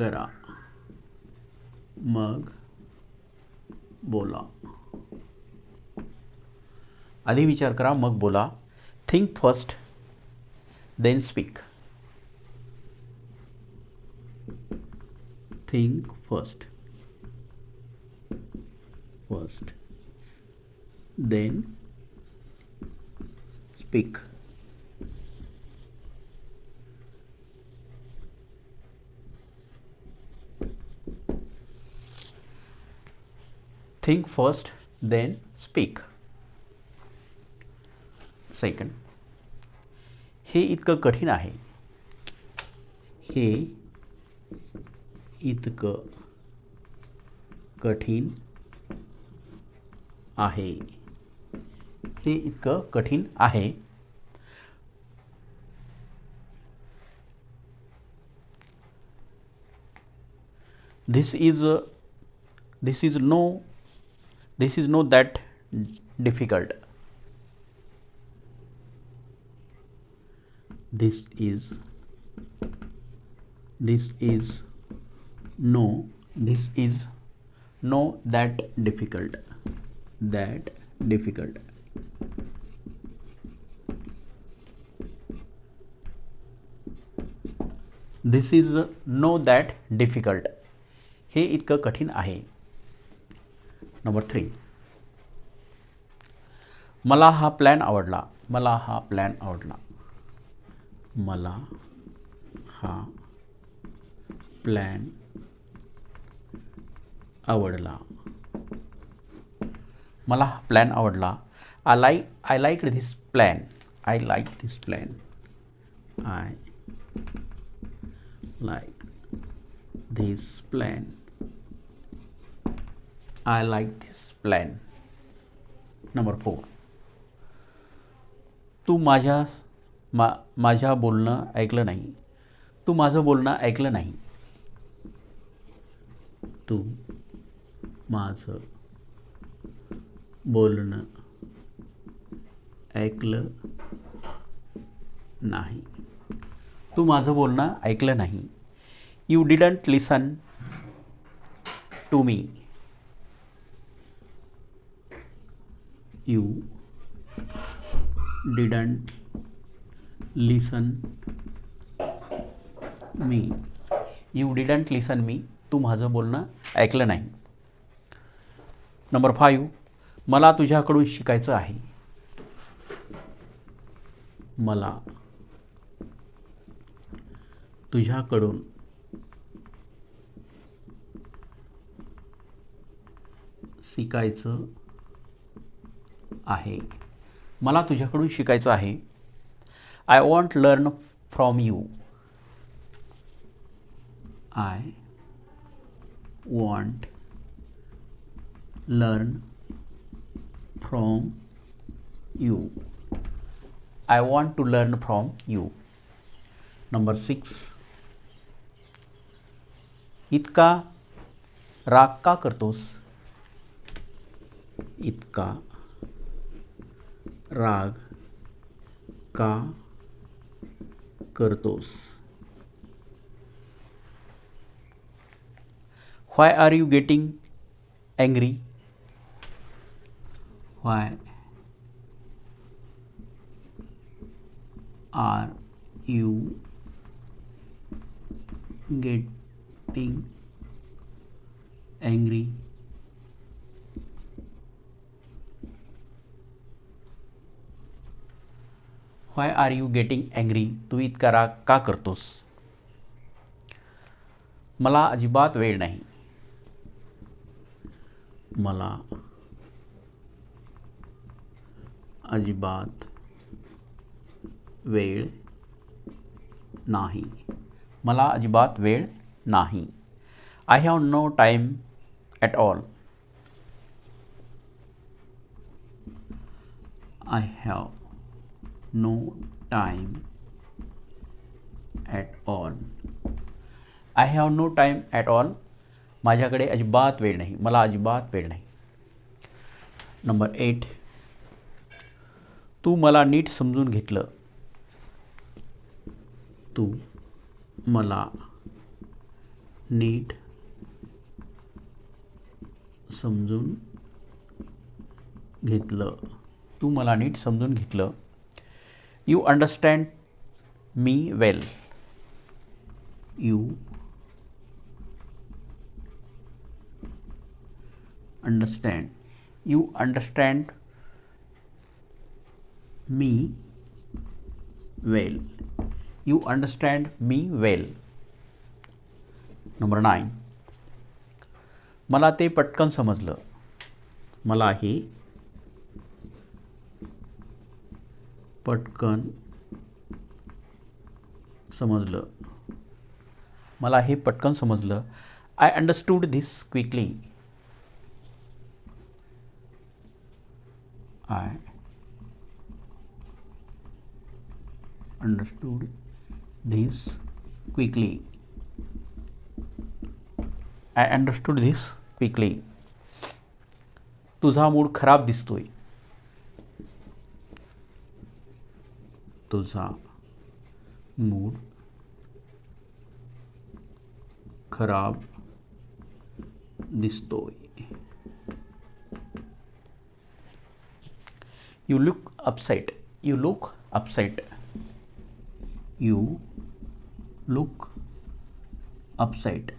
करा। मग बोला। आधी विचार करा, मग बोला. Think first then speak think first first then speak think first then speak second हे इतकं कठीण आहे. हे इतकं कठीण आहे. हे इतकं कठीण आहे. This is uh, this is no this is no that difficult this is this is no this is no that difficult that difficult this is no that difficult हे इतकं कठीण आहे नंबर थ्री मला हा प्लॅन आवडला मला हा plan आवडला मला हा प्लॅन आवडला मला हा प्लॅन आवडला I like I like this plan I like this plan I like this plan. I like this plan. Number four तू माझ्या मा माझ्या बोलणं ऐकलं नाही. तू माझं बोलणं ऐकलं नाही. तू माझं बोलणं ऐकलं नाही. तू माझं बोलणं ऐकलं नाही. You didn't listen to me you didn't listen me. You didn't listen me. तू माझं बोलणं ऐकलं नाही. Number five. मला तुझ्याकडून शिकायचं आहे. मला तुझ्याकडून शिकायचं आहे. मला तुझ्याकडून शिकायचं आहे. I want learn from you I want learn from you I want to learn from you number six इतका राग का करतोस? इतका राग का करतोस। Why are you getting angry why are you getting angry? Why are you getting angry तू इतका राग का करतोस? मला अजिबात वेळ नाही. मला अजिबात वेळ नाही. मला अजिबात वेळ नाही. I have no time at all I have no time at all I have no time at all माझ्याकडे अजिबात वेळ नाही. मला अजिबात वेळ नाही. नंबर एट तू मला नीट समजून घेतलं. तू मला नीट समजून घेतलं. तू मला नीट समजून घेतलं. you understand me well you understand you understand me well you understand me well number nine मला ते पटकन समजलं मला हे पटकन समजलं. मला हे पटकन समजलं. I understood this quickly I understood this quickly I understood this quickly तुझा मूड खराब दिसतोय. तुझा मूड खराब. दिसतोय you look upset you look upset you look upset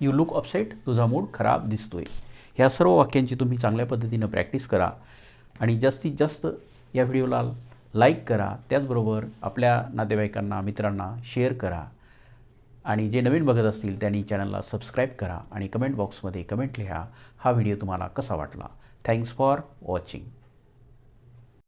you look upset तुझा मूड खराब दिसतोय. ह्या सर्व वाक्यांची तुम्ही चांगल्या पद्धतीनं प्रॅक्टिस करा. आणि जास्तीत जास्त या व्हिडिओला लाईक करा त्याचबरोबर आपल्या नातेवाईकांना मित्रांना शेअर करा. आणि जे नवीन बघत असतील त्यांनी चॅनलला सबस्क्राईब करा आणि कमेंट बॉक्समध्ये कमेंट लिहा. हा व्हिडिओ तुम्हाला कसा वाटला? Thanks for watching.